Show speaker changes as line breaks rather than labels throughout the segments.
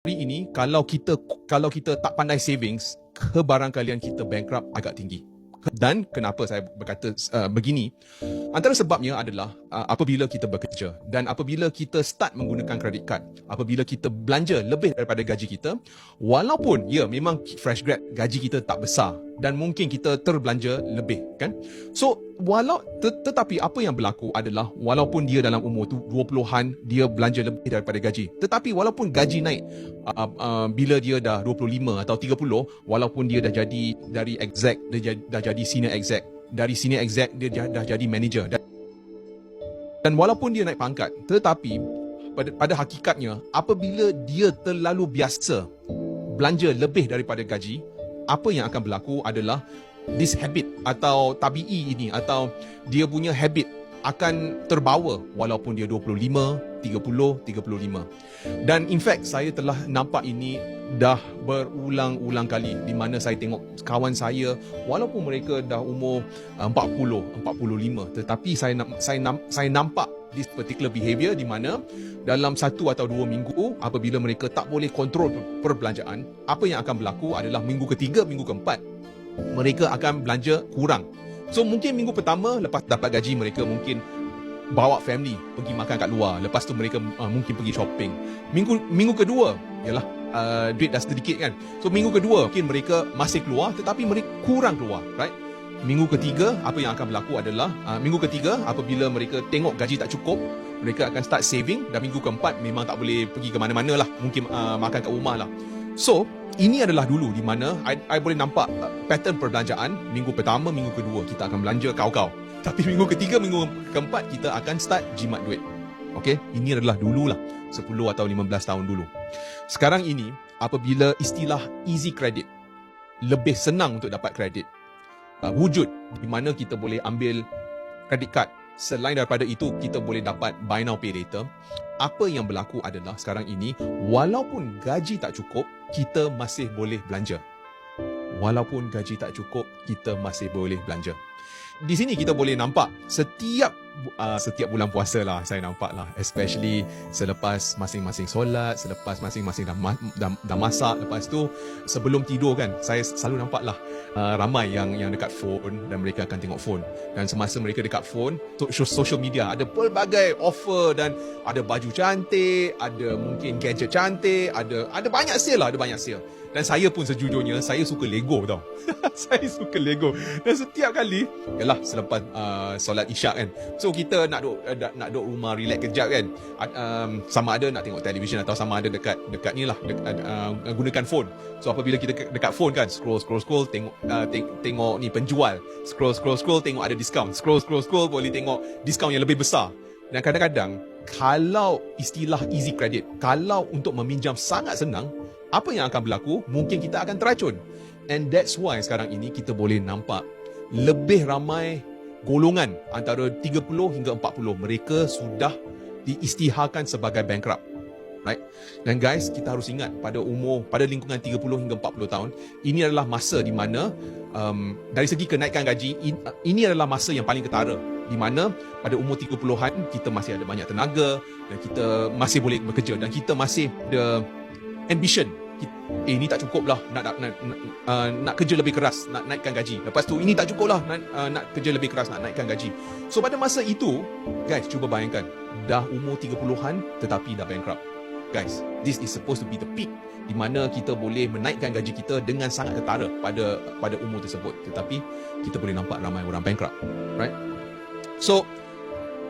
hari ini kalau kita kalau kita tak pandai savings, kebarangkalian kita bankrupt agak tinggi. Dan kenapa saya berkata uh, begini? Antara sebabnya adalah uh, apabila kita bekerja dan apabila kita start menggunakan kredit card, apabila kita belanja lebih daripada gaji kita, walaupun ya memang fresh grad gaji kita tak besar dan mungkin kita terbelanja lebih kan. So walau tet- tetapi apa yang berlaku adalah walaupun dia dalam umur tu 20-an dia belanja lebih daripada gaji. Tetapi walaupun gaji naik uh, uh, bila dia dah 25 atau 30 walaupun dia dah jadi dari exec dia jadi, dah jadi senior exec dari senior exec dia dah, dah jadi manager dan, dan walaupun dia naik pangkat tetapi pada pada hakikatnya apabila dia terlalu biasa belanja lebih daripada gaji apa yang akan berlaku adalah this habit atau tabii ini atau dia punya habit akan terbawa walaupun dia 25, 30, 35. Dan in fact saya telah nampak ini dah berulang-ulang kali di mana saya tengok kawan saya walaupun mereka dah umur uh, 40, 45 tetapi saya saya saya nampak this particular behavior di mana dalam satu atau dua minggu apabila mereka tak boleh kontrol perbelanjaan apa yang akan berlaku adalah minggu ketiga, minggu keempat mereka akan belanja kurang So mungkin minggu pertama lepas dapat gaji mereka mungkin bawa family pergi makan kat luar. Lepas tu mereka uh, mungkin pergi shopping. Minggu minggu kedua ialah uh, duit dah sedikit kan. So minggu kedua mungkin mereka masih keluar tetapi mereka kurang keluar, right? Minggu ketiga apa yang akan berlaku adalah uh, minggu ketiga apabila mereka tengok gaji tak cukup, mereka akan start saving dan minggu keempat memang tak boleh pergi ke mana-mana lah. Mungkin uh, makan kat rumah lah. So, ini adalah dulu di mana I, I boleh nampak uh, pattern perbelanjaan minggu pertama, minggu kedua kita akan belanja kau-kau. Tapi minggu ketiga, minggu keempat kita akan start jimat duit. Okay, ini adalah dululah 10 atau 15 tahun dulu. Sekarang ini apabila istilah easy credit lebih senang untuk dapat kredit. Uh, wujud di mana kita boleh ambil credit card Selain daripada itu, kita boleh dapat buy now pay later. Apa yang berlaku adalah sekarang ini, walaupun gaji tak cukup, kita masih boleh belanja. Walaupun gaji tak cukup, kita masih boleh belanja. Di sini kita boleh nampak setiap uh, setiap bulan puasa lah saya nampak lah especially selepas masing-masing solat selepas masing-masing dah, ma- dah, dah masak lepas tu sebelum tidur kan saya selalu nampak lah uh, ramai yang yang dekat phone dan mereka akan tengok phone dan semasa mereka dekat phone social media ada pelbagai offer dan ada baju cantik ada mungkin gadget cantik ada ada banyak sale lah ada banyak sale dan saya pun sejujurnya saya suka Lego tau. saya suka Lego. Dan setiap kali yalah selepas uh, solat Isyak kan. So kita nak duk uh, nak duk rumah relax kejap kan. Um, sama ada nak tengok televisyen atau sama ada dekat dekat ni lah dekat, uh, gunakan phone. So apabila kita dekat phone kan scroll scroll scroll tengok uh, teng- tengok ni penjual. Scroll scroll scroll tengok ada diskaun. Scroll scroll scroll boleh tengok diskaun yang lebih besar. Dan kadang-kadang kalau istilah easy credit, kalau untuk meminjam sangat senang, apa yang akan berlaku? Mungkin kita akan teracun. And that's why sekarang ini kita boleh nampak lebih ramai golongan antara 30 hingga 40 mereka sudah diistiharkan sebagai bankrupt. Right? Dan guys, kita harus ingat pada umur pada lingkungan 30 hingga 40 tahun, ini adalah masa di mana um, dari segi kenaikan gaji ini adalah masa yang paling ketara di mana pada umur 30-an kita masih ada banyak tenaga dan kita masih boleh bekerja dan kita masih ada ambition eh ini tak cukup lah nak nak nak, uh, nak kerja lebih keras nak naikkan gaji. Lepas tu ini tak cukup lah nak, uh, nak kerja lebih keras nak naikkan gaji. So pada masa itu guys cuba bayangkan. Dah umur 30-an tetapi dah bankrupt. Guys this is supposed to be the peak di mana kita boleh menaikkan gaji kita dengan sangat ketara pada pada umur tersebut. Tetapi kita boleh nampak ramai orang bankrupt right? So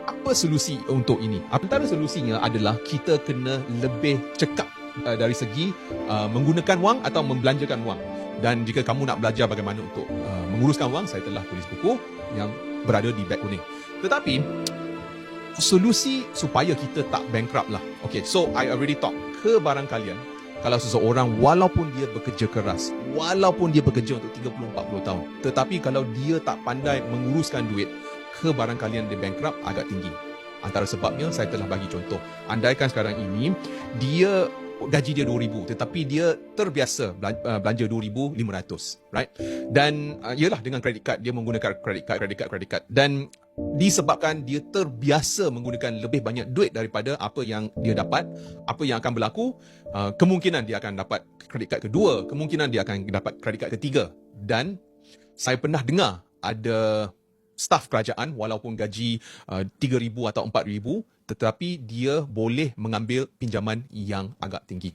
apa solusi untuk ini? Antara solusinya adalah kita kena lebih cekap uh, dari segi uh, menggunakan wang atau membelanjakan wang. Dan jika kamu nak belajar bagaimana untuk uh, menguruskan wang, saya telah tulis buku yang berada di beg kuning. Tetapi solusi supaya kita tak bankrupt lah. Okay, so I already talk ke barang kalian kalau seseorang walaupun dia bekerja keras, walaupun dia bekerja untuk 30-40 tahun, tetapi kalau dia tak pandai menguruskan duit, ke barang kalian dia bankrupt agak tinggi. Antara sebabnya saya telah bagi contoh. Andaikan sekarang ini dia gaji dia 2000 tetapi dia terbiasa uh, belanja 2500 right? Dan uh, yalah dengan credit card dia menggunakan credit card credit card credit card. Dan disebabkan dia terbiasa menggunakan lebih banyak duit daripada apa yang dia dapat apa yang akan berlaku uh, kemungkinan dia akan dapat credit card kedua kemungkinan dia akan dapat credit card ketiga. Dan saya pernah dengar ada staf kerajaan walaupun gaji uh, 3000 atau 4000 tetapi dia boleh mengambil pinjaman yang agak tinggi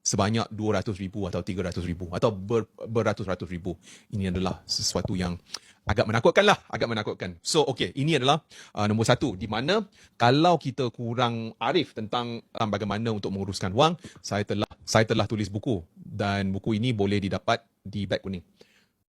sebanyak 200 ribu atau 300 ribu atau ber, beratus-ratus ribu. Ini adalah sesuatu yang agak menakutkan lah, agak menakutkan. So, okay, ini adalah uh, nombor satu. Di mana kalau kita kurang arif tentang uh, bagaimana untuk menguruskan wang, saya telah saya telah tulis buku dan buku ini boleh didapat di beg kuning.